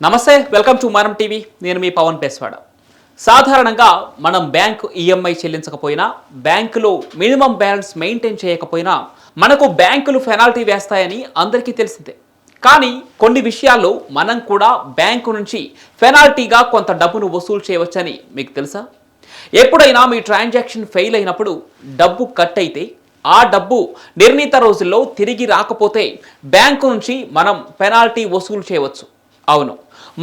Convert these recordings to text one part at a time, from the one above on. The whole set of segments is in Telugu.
నమస్తే వెల్కమ్ టు మనం టీవీ. నేను మీ పవన్ పేస్వాడ. సాధారణంగా మనం బ్యాంకు ఈఎంఐ చెల్లించకపోయినా బ్యాంకులో మినిమం బ్యాలెన్స్ మెయింటైన్ చేయకపోయినా మనకు బ్యాంకులు పెనాల్టీ వేస్తాయని అందరికీ తెలిసిందే. కానీ కొన్ని విషయాల్లో మనం కూడా బ్యాంకు నుంచి పెనాల్టీగా కొంత డబ్బును వసూలు చేయవచ్చని మీకు తెలుసా? ఎప్పుడైనా మీ ట్రాన్సాక్షన్ ఫెయిల్ అయినప్పుడు డబ్బు కట్ అయితే ఆ డబ్బు నిర్ణీత రోజుల్లో తిరిగి రాకపోతే బ్యాంకు నుంచి మనం పెనాల్టీ వసూలు చేయవచ్చు. అవును.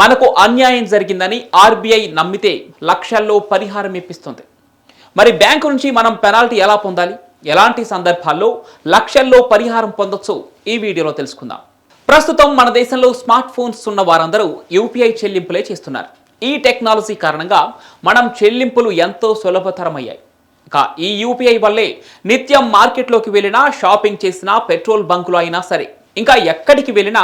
మనకు అన్యాయం జరిగిందని ఆర్బీఐ నమ్మితే లక్షల్లో పరిహారం ఇప్పిస్తుంది. మరి బ్యాంకు నుంచి మనం పెనాల్టీ ఎలా పొందాలి? ఎలాంటి సందర్భాల్లో లక్షల్లో పరిహారం పొందొచ్చు ఈ వీడియోలో తెలుసుకుందాం. ప్రస్తుతం మన దేశంలో స్మార్ట్ ఫోన్స్ ఉన్న వారందరూ యూపీఐ చెల్లింపులే చేస్తున్నారు. ఈ టెక్నాలజీ కారణంగా మనం చెల్లింపులు ఎంతో సులభతరమయ్యాయి. ఇక ఈ యూపీఐ వల్లే నిత్యం మార్కెట్లోకి వెళ్ళినా షాపింగ్ చేసినా పెట్రోల్ బంకులు అయినా సరే ఇంకా ఎక్కడికి వెళ్ళినా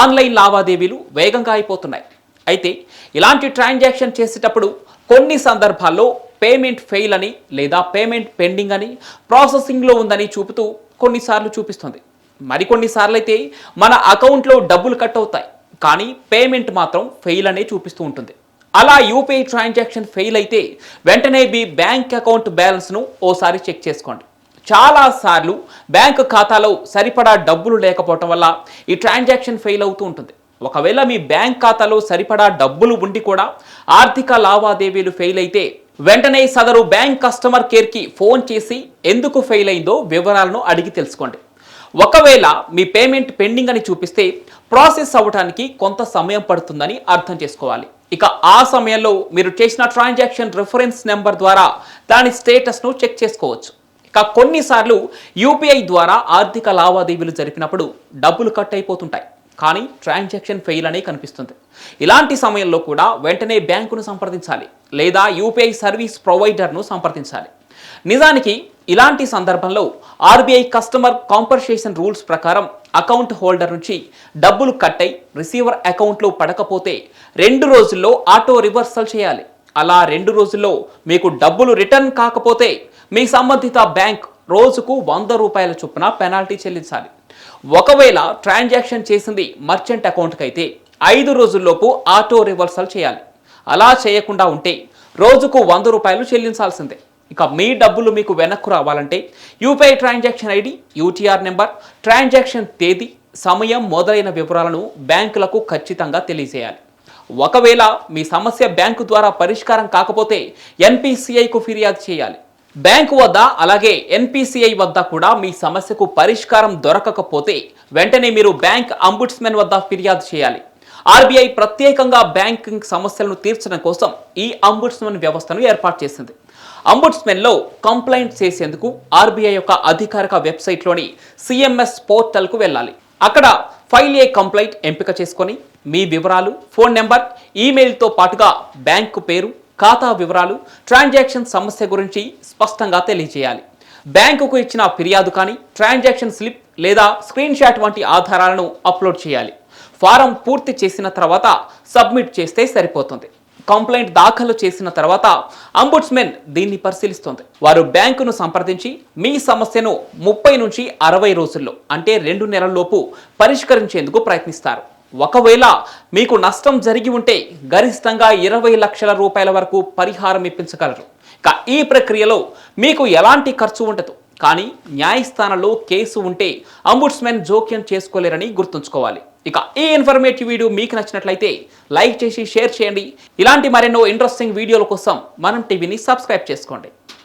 ఆన్లైన్ లావాదేవీలు వేగంగా అయిపోతున్నాయి. అయితే ఇలాంటి ట్రాన్సాక్షన్ చేసేటప్పుడు కొన్ని సందర్భాల్లో పేమెంట్ ఫెయిల్ అని లేదా పేమెంట్ పెండింగ్ అని ప్రాసెసింగ్లో ఉందని చూపుతూ కొన్నిసార్లు చూపిస్తుంది. మరికొన్నిసార్లు అయితే మన అకౌంట్లో డబ్బులు కట్ అవుతాయి. కానీ పేమెంట్ మాత్రం ఫెయిల్ అనే చూపిస్తూ ఉంటుంది. అలా యూపీఐ ట్రాన్సాక్షన్ ఫెయిల్ అయితే వెంటనే మీ బ్యాంక్ అకౌంట్ బ్యాలెన్స్ను ఓసారి చెక్ చేసుకోండి. చాలా సార్లు ఖాతాలో సరిపడా డబ్బులు లేకపోవటం వల్ల ఈ ట్రాన్సాక్షన్ ఫెయిల్ అవుతూ ఉంటుంది. ఒకవేళ మీ బ్యాంక్ ఖాతాలో సరిపడా డబ్బులు ఉండి కూడా ఆర్థిక లావాదేవీలు ఫెయిల్ అయితే వెంటనే సదరు బ్యాంక్ కస్టమర్ కేర్కి ఫోన్ చేసి ఎందుకు ఫెయిల్ అయిందో వివరాలను అడిగి తెలుసుకోండి. ఒకవేళ మీ పేమెంట్ పెండింగ్ అని చూపిస్తే ప్రాసెస్ అవ్వడానికి కొంత సమయం పడుతుందని అర్థం చేసుకోవాలి. ఇక ఆ సమయంలో మీరు చేసిన ట్రాన్సాక్షన్ రిఫరెన్స్ నెంబర్ ద్వారా దాని స్టేటస్ను చెక్ చేసుకోవచ్చు. కొన్నిసార్లు యూపీఐ ద్వారా ఆర్థిక లావాదేవీలు జరిపినప్పుడు డబ్బులు కట్ అయిపోతుంటాయి. కానీ ట్రాన్సాక్షన్ ఫెయిల్ అనే కనిపిస్తుంది. ఇలాంటి సమయంలో కూడా వెంటనే బ్యాంకును సంప్రదించాలి లేదా యూపీఐ సర్వీస్ ప్రొవైడర్ను సంప్రదించాలి. నిజానికి ఇలాంటి సందర్భంలో ఆర్బీఐ కస్టమర్ కాంపన్సేషన్ రూల్స్ ప్రకారం అకౌంట్ హోల్డర్ నుంచి డబ్బులు కట్ అయి రిసీవర్ అకౌంట్లో పడకపోతే రెండు రోజుల్లో ఆటో రివర్సల్ చేయాలి. అలా రెండు రోజుల్లో మీకు డబ్బులు రిటర్న్ కాకపోతే మీ సంబంధిత బ్యాంక్ రోజుకు వంద రూపాయల చొప్పున పెనాల్టీ చెల్లించాలి. ఒకవేళ ట్రాన్సాక్షన్ చేసింది మర్చెంట్ అకౌంట్కి అయితే ఐదు రోజుల్లోపు ఆటో రివర్సల్ చేయాలి. అలా చేయకుండా ఉంటే రోజుకు వంద రూపాయలు చెల్లించాల్సిందే. ఇక మీ డబ్బులు మీకు వెనక్కు రావాలంటే UPI transaction ID UTR number transaction తేదీ సమయం మొదలైన వివరాలను బ్యాంకులకు ఖచ్చితంగా తెలియజేయాలి. ఒకవేళ మీ సమస్య బ్యాంకు ద్వారా పరిష్కారం కాకపోతే ఎన్పిసిఐకు ఫిర్యాదు చేయాలి. బ్యాంకు వద్ద అలాగే ఎన్పిసిఐ వద్ద కూడా మీ సమస్యకు పరిష్కారం దొరకకపోతే వెంటనే మీరు బ్యాంక్ అంబుడ్స్మెన్ వద్ద ఫిర్యాదు చేయాలి. ఆర్బీఐ ప్రత్యేకంగా బ్యాంకింగ్ సమస్యలను తీర్చడం కోసం ఈ అంబుడ్స్మెన్ వ్యవస్థను ఏర్పాటు చేసింది. అంబుడ్స్మెన్లో కంప్లైంట్ చేసేందుకు ఆర్బీఐ యొక్క అధికారిక వెబ్సైట్లోని సిఎంఎస్ పోర్టల్కు వెళ్ళాలి. అక్కడ ఫైల్ ఏ కంప్లైంట్ ఎంపిక చేసుకొని మీ వివరాలు ఫోన్ నెంబర్ ఈమెయిల్తో పాటుగా బ్యాంకు పేరు ఖాతా వివరాలు ట్రాన్సాక్షన్ సమస్య గురించి స్పష్టంగా తెలియజేయాలి. బ్యాంకుకు ఇచ్చిన ఫిర్యాదు కానీ ట్రాన్సాక్షన్ స్లిప్ లేదా స్క్రీన్ షాట్ వంటి ఆధారాలను అప్లోడ్ చేయాలి. ఫారం పూర్తి చేసిన తర్వాత సబ్మిట్ చేస్తే సరిపోతుంది. కంప్లైంట్ దాఖలు చేసిన తర్వాత అంబుడ్స్మెన్ దీన్ని పరిశీలిస్తుంది. వారు బ్యాంకును సంప్రదించి మీ సమస్యను ముప్పై నుంచి అరవై రోజుల్లో అంటే రెండు నెలల్లోపు పరిష్కరించేందుకు ప్రయత్నిస్తారు. ఒకవేళ మీకు నష్టం జరిగి ఉంటే గరిష్టంగా ఇరవై లక్షల రూపాయల వరకు పరిహారం ఇప్పించగలరు. ఇక ఈ ప్రక్రియలో మీకు ఎలాంటి ఖర్చు ఉండదు. కానీ న్యాయస్థానంలో కేసు ఉంటే అంబుడ్స్మెన్ జోక్యం చేసుకోలేరని గుర్తుంచుకోవాలి. ఇక ఈ ఇన్ఫర్మేటివ్ వీడియో మీకు నచ్చినట్లయితే లైక్ చేసి షేర్ చేయండి. ఇలాంటి మరెన్నో ఇంట్రెస్టింగ్ వీడియోల కోసం మనం టీవీని సబ్స్క్రైబ్ చేసుకోండి.